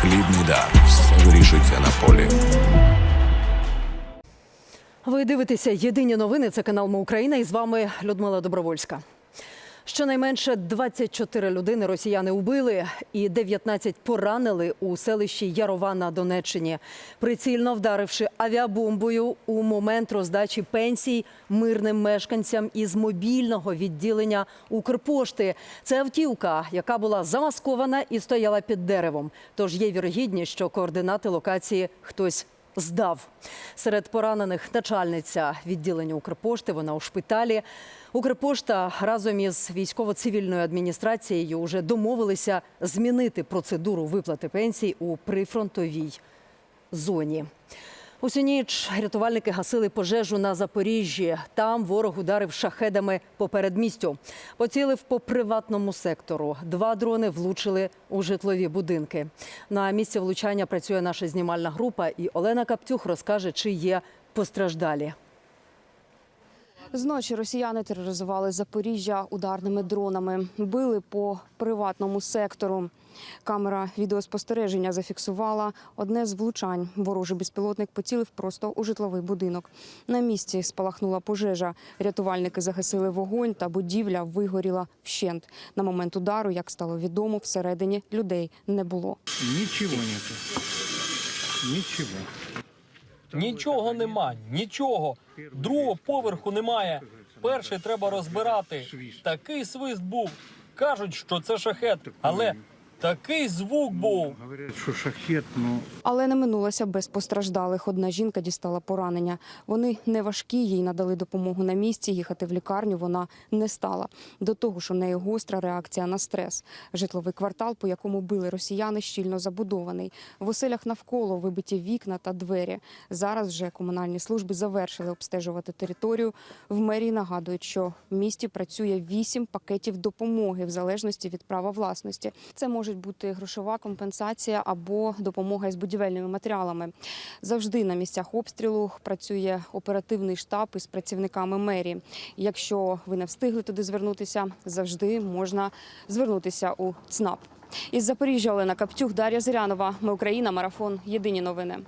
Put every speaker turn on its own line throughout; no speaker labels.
Хлібний дар. Вирішується на полі.
Ви дивитеся єдині новини. Це канал Ми Україна. І з вами Людмила Добровольська. Щонайменше 24 людини росіяни убили і 19 поранили у селищі Ярова на Донеччині, прицільно вдаривши авіабомбою у момент роздачі пенсій мирним мешканцям із мобільного відділення Укрпошти. Це автівка, яка була замаскована і стояла під деревом. Тож є вірогідність, що координати локації хтось здав. Серед поранених начальниця відділення Укрпошти. Вона у шпиталі. Укрпошта разом із військово-цивільною адміністрацією вже домовилися змінити процедуру виплати пенсій у прифронтовій зоні. Усю ніч рятувальники гасили пожежу на Запоріжжі. Там ворог ударив шахедами по передмістю. Поцілив по приватному сектору. Два дрони влучили у житлові будинки. На місці влучання працює наша знімальна група, і Олена Каптюх розкаже, чи є постраждалі.
Зночі росіяни тероризували Запоріжжя ударними дронами, били по приватному сектору. Камера відеоспостереження зафіксувала одне з влучань. Ворожий безпілотник поцілив просто у житловий будинок. На місці спалахнула пожежа. Рятувальники загасили вогонь, та будівля вигоріла вщент. На момент удару, як стало відомо, всередині людей не було.
Ничего нету. Ничего.
Нічого нема, нічого. Другого поверху немає. Перший треба розбирати. Такий свист був. Кажуть, що це шахет, але такий звук був.
Говорят, что шахет, но
Але не минулося без постраждалих. Одна жінка дістала поранення. Вони не важкі, їй надали допомогу на місці. Їхати в лікарню вона не стала. До того ж, у неї гостра реакція на стрес. Житловий квартал, по якому били росіяни, щільно забудований. В оселях навколо вибиті вікна та двері. Зараз вже комунальні служби завершили обстежувати територію. В мерії нагадують, що в місті працює вісім пакетів допомоги в залежності від права власності. Це може бути грошова компенсація або допомога із будівельними матеріалами. Завжди на місцях обстрілу працює оперативний штаб із працівниками мерії. Якщо ви не встигли туди звернутися, завжди можна звернутися у ЦНАП. Із Запоріжжя Олена Каптюх, Дар'я Зирянова. Ми Україна. Марафон. Єдині новини.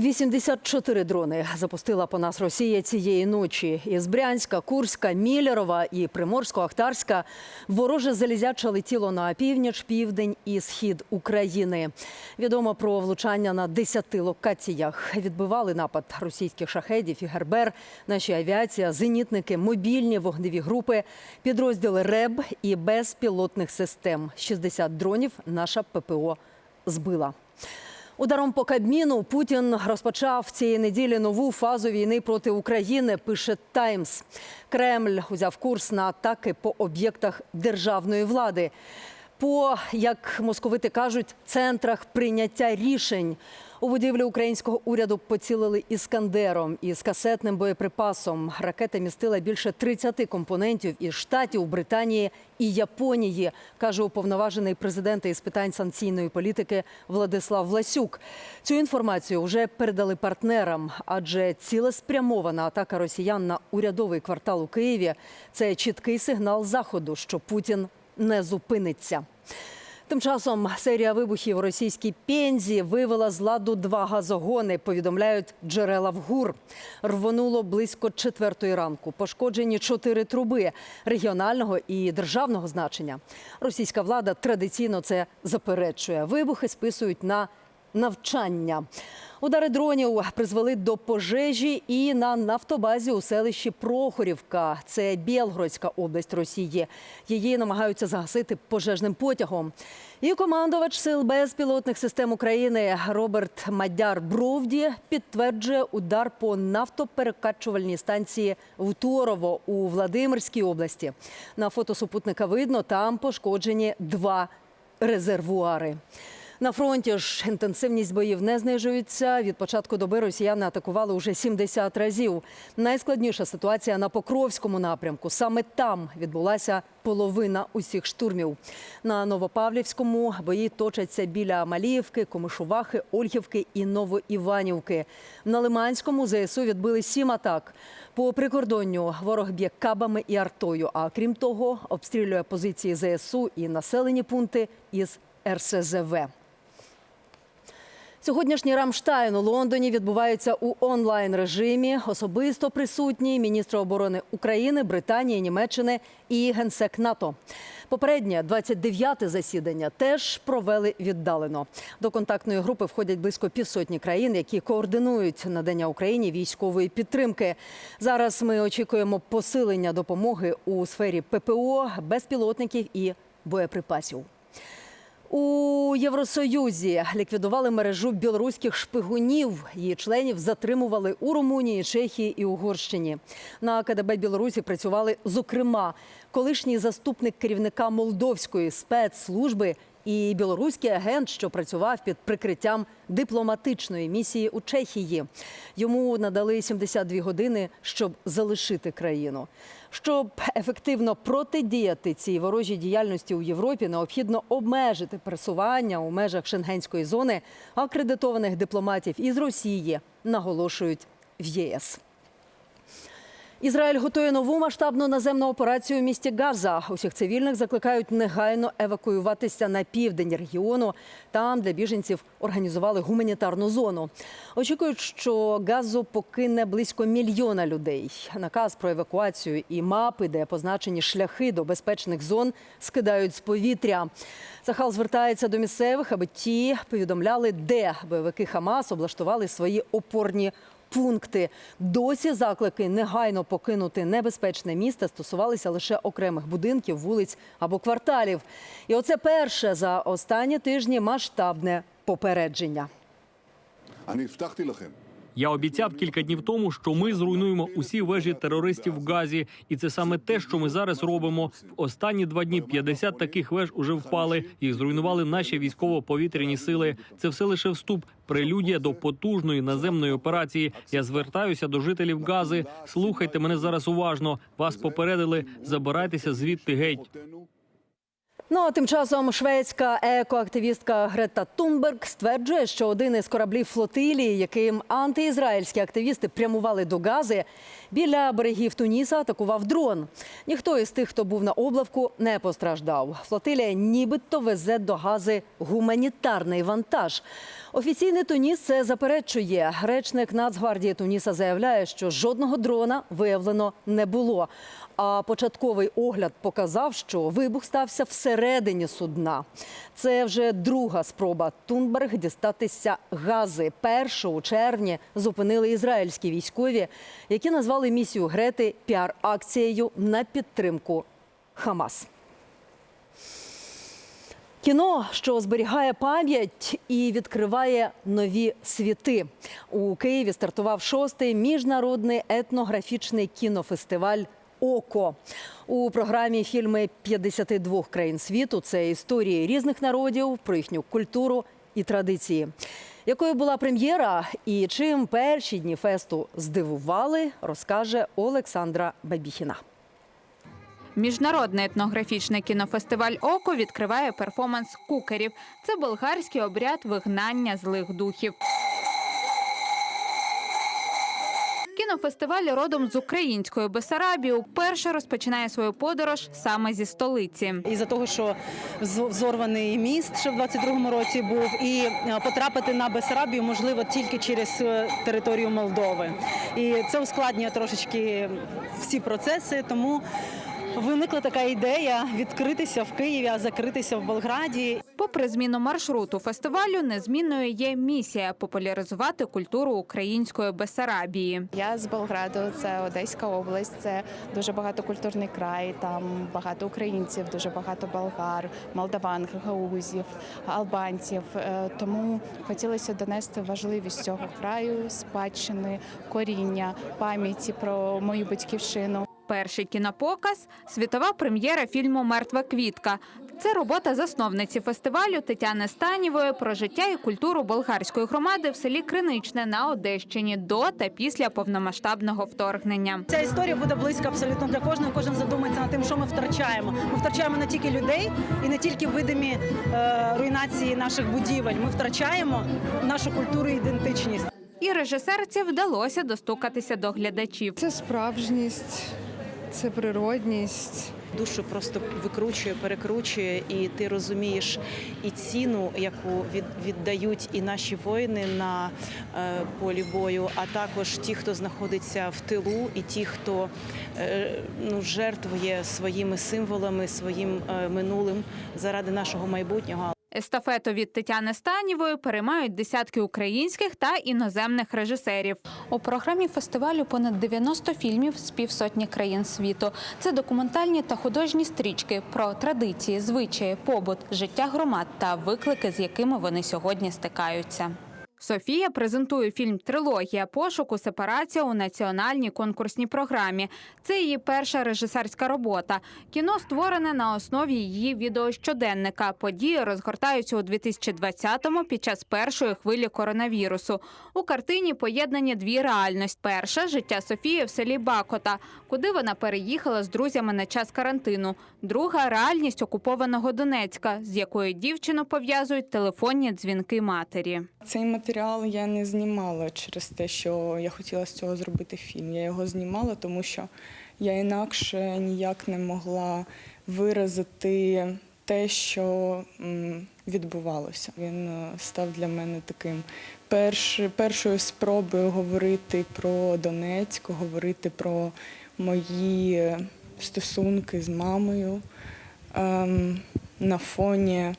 84 дрони запустила по нас Росія цієї ночі. Із Брянська, Курська, Мілярова і Приморсько-Ахтарська вороже залізяче летіло на північ, південь і схід України. Відомо про влучання на 10 локаціях. Відбивали напад російських шахедів і гербер. Наші авіація, зенітники, мобільні вогневі групи, підрозділи РЕБ і безпілотних систем. 60 дронів наша ППО збила. Ударом по Кабміну Путін розпочав цієї неділі нову фазу війни проти України. Пише Таймс. Кремль узяв курс на атаки по об'єктах державної влади. По як московити кажуть, центрах прийняття рішень. У будівлі українського уряду поцілили іскандером із касетним боєприпасом. Ракета містила більше 30 компонентів із штатів Британії і Японії, каже уповноважений президента із питань санкційної політики Владислав Власюк. Цю інформацію вже передали партнерам, адже цілеспрямована атака росіян на урядовий квартал у Києві це чіткий сигнал заходу, що Путін не зупиниться. Тим часом серія вибухів у російській пензі вивела з ладу два газогони. Повідомляють джерела в ГУР. Рвонуло близько четвертої ранку. Пошкоджені чотири труби регіонального і державного значення. Російська влада традиційно це заперечує. Вибухи списують на навчання. Удари дронів призвели до пожежі і на нафтобазі у селищі Прохорівка. Це Білгородська область Росії. Її намагаються загасити пожежним потягом. І командувач сил безпілотних систем України Роберт Мадяр Бровді підтверджує удар по нафтоперекачувальній станції в Турово у Владимирській області. На фото супутника видно, там пошкоджені два резервуари. На фронті ж інтенсивність боїв не знижується. Від початку доби росіяни атакували уже 70 разів. Найскладніша ситуація на Покровському напрямку. Саме там відбулася половина усіх штурмів. На Новопавлівському бої точаться біля Маліївки, Комишувахи, Ольгівки і Новоіванівки. На Лиманському ЗСУ відбили сім атак. По прикордонню ворог б'є кабами і артою. А крім того, обстрілює позиції ЗСУ і населені пункти із РСЗВ. Сьогоднішній Рамштайн у Лондоні відбувається у онлайн режимі. Особисто присутні міністри оборони України, Британії, Німеччини і генсек НАТО. Попереднє 29-те засідання теж провели віддалено. До контактної групи входять близько півсотні країн, які координують надання Україні військової підтримки. Зараз ми очікуємо посилення допомоги у сфері ППО, безпілотників і боєприпасів. У Євросоюзі ліквідували мережу білоруських шпигунів. Її членів затримували у Румунії, Чехії і Угорщині. На КДБ Білорусі працювали, зокрема, колишній заступник керівника молдовської спецслужби і білоруський агент, що працював під прикриттям дипломатичної місії у Чехії. Йому надали 72 години, щоб залишити країну. Щоб ефективно протидіяти цій ворожій діяльності у Європі, необхідно обмежити пересування у межах шенгенської зони акредитованих дипломатів із Росії, наголошують в ЄС. Ізраїль готує нову масштабну наземну операцію в місті Газа. Усіх цивільних закликають негайно евакуюватися на південь регіону. Там для біженців організували гуманітарну зону. Очікують, що Газу покине близько мільйона людей. Наказ про евакуацію і мапи, де позначені шляхи до безпечних зон, скидають з повітря. Сахал звертається до місцевих, аби ті повідомляли, де бойовики Хамас облаштували свої опорні пункти. Досі заклики негайно покинути небезпечне місто стосувалися лише окремих будинків, вулиць або кварталів. І оце перше за останні тижні масштабне попередження.
Я обіцяв кілька днів тому, що ми зруйнуємо усі вежі терористів в Газі, і це саме те, що ми зараз робимо. В останні два дні 50 таких веж уже впали. Їх зруйнували наші військово-повітряні сили. Це все лише вступ. Прелюдія до потужної наземної операції. Я звертаюся до жителів Гази. Слухайте мене зараз уважно. Вас попередили. Забирайтеся звідти геть.
Ну а тим часом шведська екоактивістка Грета Тунберг стверджує, що один із кораблів флотилії, яким антиізраїльські активісти прямували до Гази, біля берегів Туніса атакував дрон. Ніхто із тих, хто був на облавку, не постраждав. Флотилія нібито везе до Гази гуманітарний вантаж. Офіційний Туніс це заперечує. Речник Нацгвардії Туніса заявляє, що жодного дрона виявлено не було. А початковий огляд показав, що вибух стався всередині судна. Це вже друга спроба Тунберг дістатися гази. Першу у червні зупинили ізраїльські військові, які назвали місію Грети піар-акцією на підтримку Хамас. Кіно, що зберігає пам'ять і відкриває нові світи. У Києві стартував шостий міжнародний етнографічний кінофестиваль Око у програмі фільми 52 країн світу. Це історії різних народів про їхню культуру і традиції. Якою була прем'єра і чим перші дні фесту здивували, розкаже Олександра Бабіхіна.
Міжнародний етнографічний кінофестиваль Око відкриває перформанс кукерів. Це болгарський обряд вигнання злих духів. Кінофестиваль родом з української Бесарабії вперше розпочинає свою подорож саме зі столиці.
І за того, що взорваний міст ще в 22-му році був, і е, потрапити на Бесарабію можливо тільки через е, територію Молдови. І це ускладнює трошечки всі процеси, тому. Виникла така ідея відкритися в Києві, а закритися в Болграді.
Попри зміну маршруту фестивалю, незмінною є місія популяризувати культуру української Бесарабії.
Я з Болграду, це Одеська область, це дуже багатокультурний край. Там багато українців, дуже багато болгар, молдаван, гагаузів, албанців. Е, Тому хотілося донести важливість цього краю, спадщини, коріння, пам'яті про мою батьківщину.
Перший кінопоказ світова прем'єра фільму Мертва квітка. Це робота засновниці фестивалю Тетяни Станівої про життя і культуру болгарської громади в селі Криничне на Одещині до та після повномасштабного вторгнення.
Ця історія буде близька абсолютно для кожного. Кожен задумається над тим, що ми втрачаємо. Ми втрачаємо не тільки людей і не тільки видимі е, руйнації наших будівель. Ми втрачаємо нашу культуру і ідентичність.
І режисерці вдалося достукатися до глядачів.
Це справжність, це природність,
Душу просто викручує, перекручує, і ти розумієш і ціну, яку від, віддають і наші воїни на е, полі бою, а також ті, хто знаходиться в тилу, і ті, хто е, ну, жертвує своїми символами, своїм е, минулим заради нашого майбутнього.
Естафету від Тетяни Станівої переймають десятки українських та іноземних режисерів. У програмі фестивалю понад 90 фільмів з півсотні країн світу. Це документальні та художні стрічки про традиції, звичаї, побут, життя громад та виклики, з якими вони сьогодні стикаються. Софія презентує фільм Трилогія пошуку сепарація у національній конкурсній програмі. Це її перша режисерська робота. Кіно створене на основі її відеощоденника. Події розгортаються у 2020-му під час першої хвилі коронавірусу. У картині поєднані дві реальності. Перша життя Софії в селі Бакота, куди вона переїхала з друзями на час карантину. Друга реальність окупованого Донецька, з якою дівчину пов'язують телефонні дзвінки матері.
Цей матеріал я не знімала через те, що я хотіла з цього зробити фільм. Я його знімала, тому що я інакше ніяк не могла виразити те, що відбувалося. Він е, став для мене таким перш, першою спробою говорити про Донецьк, говорити про мої стосунки з мамою ем, на фоні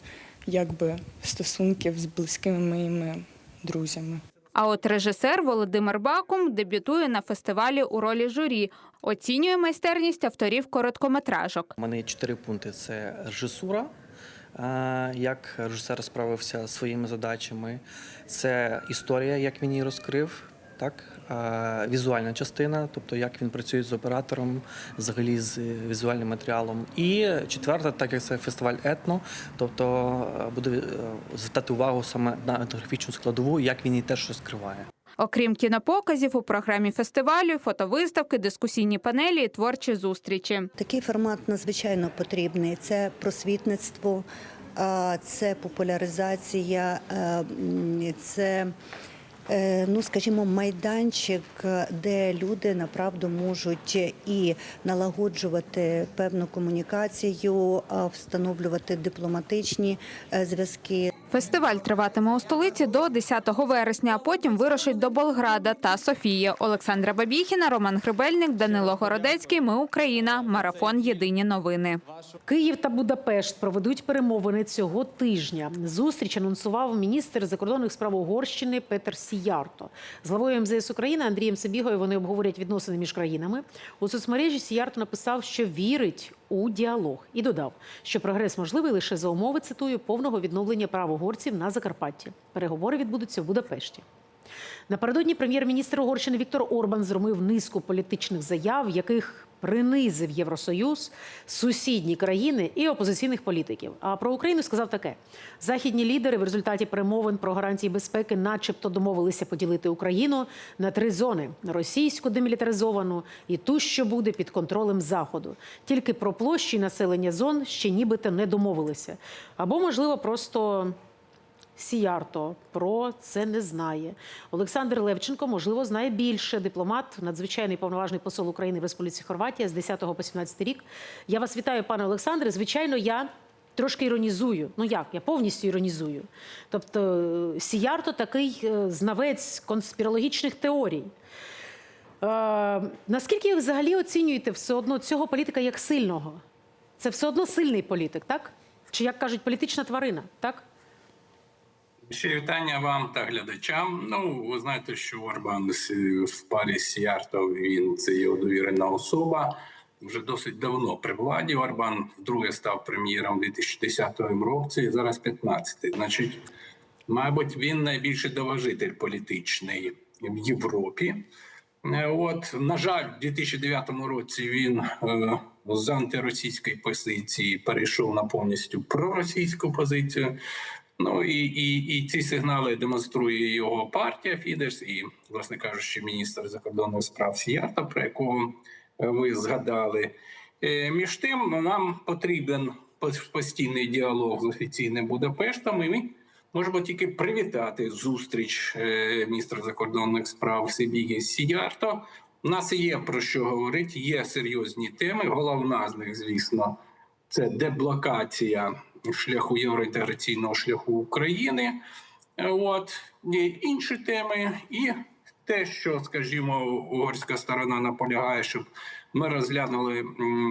якби стосунків з близькими моїми друзями.
А от режисер Володимир Бакум дебютує на фестивалі у ролі журі. Оцінює майстерність авторів короткометражок.
У мене є чотири пункти: це режисура, е, як режисер справився зі своїми задачами, це історія, як він її розкрив. Так, візуальна частина, тобто як він працює з оператором, взагалі з візуальним матеріалом. І четверта, так як це фестиваль етно, тобто буде е, звертати увагу саме на етнографічну складову, як він її теж розкриває.
Окрім кінопоказів, у програмі фестивалю фотовиставки, дискусійні панелі і творчі зустрічі.
Такий формат надзвичайно потрібний. Це просвітництво, це популяризація, е, це. Е, Ну, скажімо, майданчик, де люди направду можуть і налагоджувати певну комунікацію, встановлювати дипломатичні е, зв'язки.
Фестиваль триватиме у столиці до 10 вересня, а потім вирушить до Болграда та Софії. Олександра Бабіхіна, Роман Грибельник, Данило Городецький. Ми Україна. Марафон. Єдині новини.
Київ та Будапешт проведуть перемовини цього тижня. Зустріч анонсував міністр закордонних справ Угорщини Петер Сіярто. З главою МЗС України Андрієм Сабігою вони обговорять відносини між країнами. У соцмережі Сіярто написав, що вірить у діалог і додав, що прогрес можливий лише за умови цитую повного відновлення прав угорців на Закарпатті. Переговори відбудуться в Будапешті. Напередодні прем'єр-міністр Угорщини Віктор Орбан зробив низку політичних заяв, яких принизив Євросоюз, сусідні країни і опозиційних політиків. А про Україну сказав таке: західні лідери в результаті перемовин про гарантії безпеки, начебто, домовилися поділити Україну на три зони: російську демілітаризовану і ту, що буде під контролем заходу. Тільки про площі населення зон ще нібито не домовилися. Або, можливо, просто. Сіярто про це не знає. Олександр Левченко, можливо, знає більше. Дипломат, надзвичайний повноважний посол України в Республіці Хорватія з 10 по 17 рік. Я вас вітаю, пане Олександре. Звичайно, я трошки іронізую. Ну як? Я повністю іронізую. Тобто, е, Сіярто такий е, знавець конспірологічних теорій. Е, наскільки ви взагалі оцінюєте все одно цього політика як сильного? Це все одно сильний політик, так? Чи як кажуть, політична тварина, так?
Ще вітання вам та глядачам. Ну, ви знаєте, що Орбан в парі з він це його довірена особа. Вже досить давно при владі. Орбан вдруге став прем'єром у 2010 році, зараз 15 Значить, мабуть, він найбільший доважитель політичний в Європі. Е, От, на жаль, в 2009 році він е, з антиросійської позиції перейшов на повністю проросійську позицію. Ну і, і, і ці сигнали демонструє його партія Фідеш, і, власне кажучи, міністр закордонних справ Сіярта, про якого е, ви згадали. Е, Між тим, нам потрібен постійний діалог з офіційним Будапештом, і ми можемо тільки привітати зустріч е, міністра закордонних справ Сибіги Сіярто. У нас є про що говорити, є серйозні теми. Головна з них, звісно, це деблокація шляху євроінтеграційного шляху України. Е, От є інші теми, і те, що, скажімо, угорська сторона наполягає, щоб ми розглянули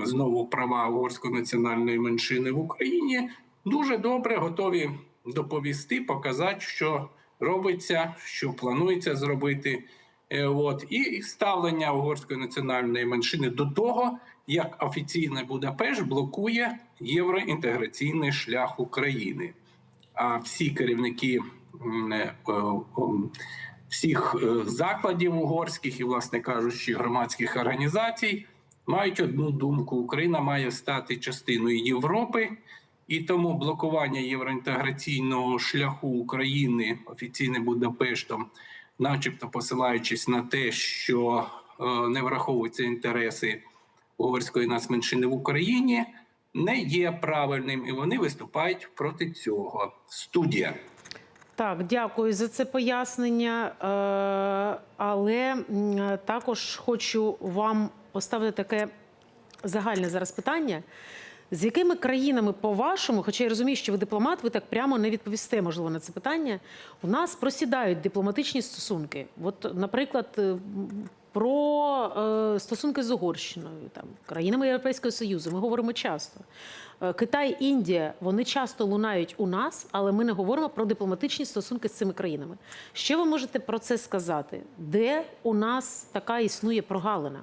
знову права угорської національної меншини в Україні. Дуже добре готові доповісти, показати, що робиться, що планується зробити. Е, От. І ставлення угорської національної меншини до того, як офіційний Будапешт блокує євроінтеграційний шлях України. А всі керівники е, всіх е, закладів угорських і, власне кажучи, громадських організацій мають одну думку: Україна має стати частиною Європи, і тому блокування євроінтеграційного шляху України офіційним Будапештом, начебто посилаючись на те, що е, не враховуються інтереси угорської нацменшини в Україні, не є правильним, і вони виступають проти цього. Студія.
Так, дякую за це пояснення. Е, Але також хочу вам поставити таке загальне зараз питання. З якими країнами, по-вашому, хоча я розумію, що ви дипломат, ви так прямо не відповісте, можливо, на це питання. У нас просідають дипломатичні стосунки. От, наприклад, е, про е, стосунки з Угорщиною, там країнами Європейського Союзу. Ми говоримо часто. Е, Китай, Індія, вони часто лунають у нас, але ми не говоримо про дипломатичні стосунки з цими країнами. Що ви можете про це сказати? Де у нас така існує прогалина?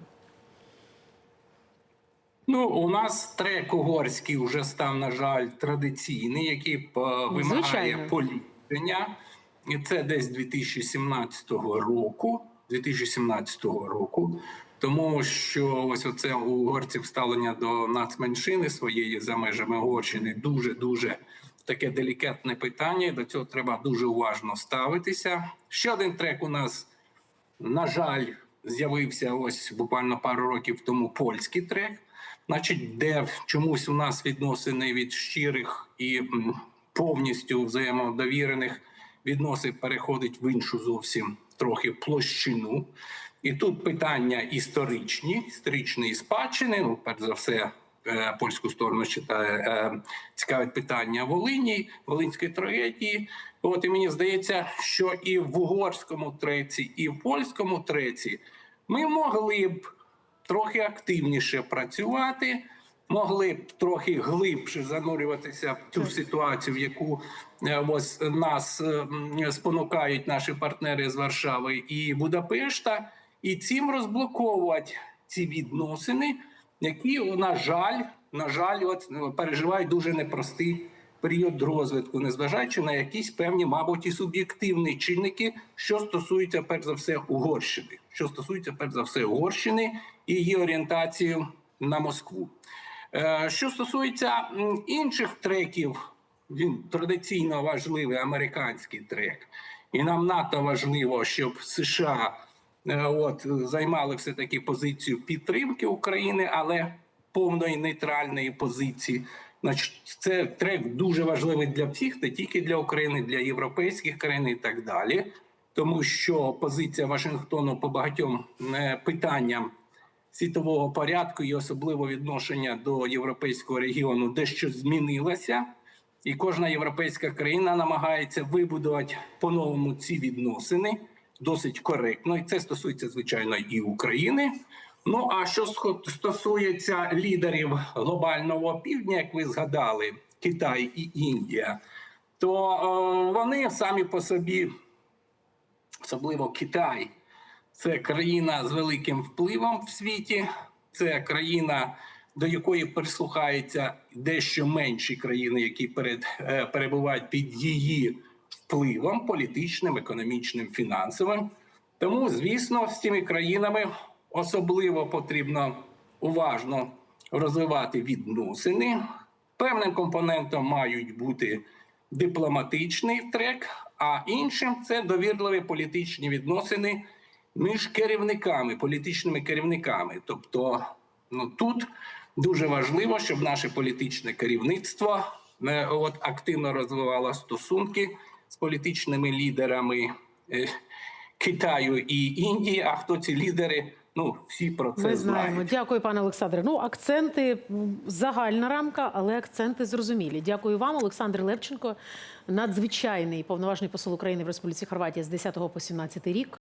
Ну, у нас трек угорський вже став, на жаль, традиційний, який е, вимагає
Звичайно.
поліпшення. І це десь 2017 року. 2017 року. Тому що ось оце у угорців ставлення до нацменшини своєї за межами Угорщини дуже дуже таке делікатне питання. До цього треба дуже уважно ставитися. Ще один трек у нас, на жаль, з'явився ось буквально пару років тому польський трек. Значить, де чомусь у нас відносини від щирих і повністю взаємодовірених відносин переходить в іншу зовсім трохи площину. І тут питання історичні, історичної спадщини. Ну, перш за все, е, польську сторону читає е, цікавить питання Волині, Волинської трагедії. От і мені здається, що і в угорському треці, і в польському треці ми могли б трохи активніше працювати, могли б трохи глибше занурюватися в цю ситуацію, в яку е, ось нас е, спонукають наші партнери з Варшави і Будапешта, і цим розблоковувати ці відносини, які, на жаль, на жаль, от переживають дуже непростий період розвитку, незважаючи на якісь певні, мабуть, і суб'єктивні чинники, що стосуються перш за все Угорщини, що стосується перш за все Угорщини і її орієнтацію на Москву. Е, Що стосується інших треків, він традиційно важливий американський трек, і нам НАТО важливо, щоб США е, от займали все таки позицію підтримки України, але повної нейтральної позиції. Значить, це трек дуже важливий для всіх, не тільки для України, для європейських країн і так далі. Тому що позиція Вашингтону по багатьом е, питанням світового порядку і особливо відношення до європейського регіону дещо змінилася, і кожна європейська країна намагається вибудувати по-новому ці відносини досить коректно. І це стосується звичайно і України. Ну а що стосується лідерів глобального півдня, як ви згадали, Китай і Індія, то е, вони самі по собі, особливо Китай, це країна з великим впливом в світі, це країна, до якої прислухаються дещо менші країни, які перед, е, перебувають під її впливом політичним, економічним, фінансовим. Тому, звісно, з цими країнами особливо потрібно уважно розвивати відносини. Певним компонентом мають бути дипломатичний трек, а іншим це довірливі політичні відносини між керівниками, політичними керівниками. Тобто, ну тут дуже важливо, щоб наше політичне керівництво е, от активно розвивало стосунки з політичними лідерами е, Китаю і Індії. А хто ці лідери? Ну всі про це
Ми знаємо.
знають.
Дякую, пане Олександре. Ну, акценти загальна рамка, але акценти зрозумілі. Дякую вам, Олександр Левченко, надзвичайний повноважний посол України в Республіці Хорватія з 10 по 17 рік.